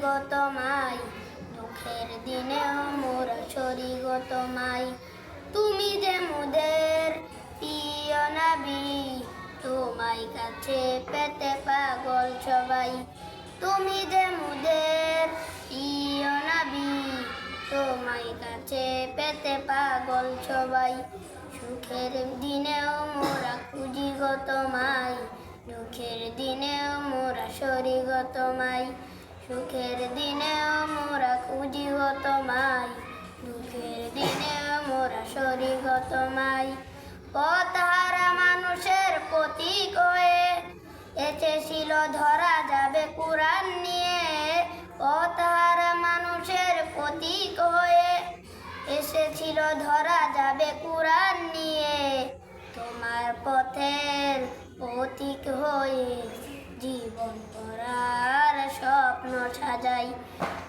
তোমায় দুঃখের দিনেও মোরা শরীর তোমায় তুমি যে মোদের প্রিয় নবী, তোমায় কাছে পেতে পাগল সবাই। তুমি যে মোদের প্রিয় নবী, তোমায় কাছে পেতে পাগল সবাই। সুখের দিনেও মোরা খুঁজি গো তোমায় দুঃখের দিনেও মোরা সরি গো তোমায় সুখের দিনেও মোরা খুঁজি গো তোমায় দুঃখের দিনেও মোরা সরি গো তোমায় পথহারা মানুষের প্রতীক হয়ে এসেছিল, ধরা যাবে কোরআন নিয়ে। পথহারা মানুষের প্রতীক হয়ে এসেছিল, ধরা যাবে কোরআন নিয়ে। তোমার পথের প্রতীক হয়ে জীবন করার সাজাই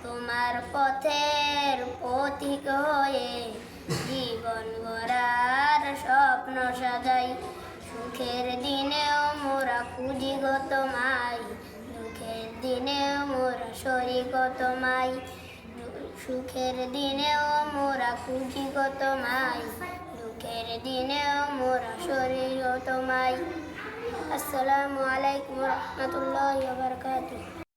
তোমার পথের প্রতীক হয়ে জীবন গড়ার স্বপ্ন সাজাই। সুখের দিনেও মোরা খুঁজি তোমায়। দুঃখের দিনেও মোরা সরি তোমায়। সুখের দিনেও মোরা খুঁজি গো দুঃখের দিনেও মোরা সরি গো তোমায়। আসসালামু আলাইকুম রহমতুল্লাহ বারকাতুহ।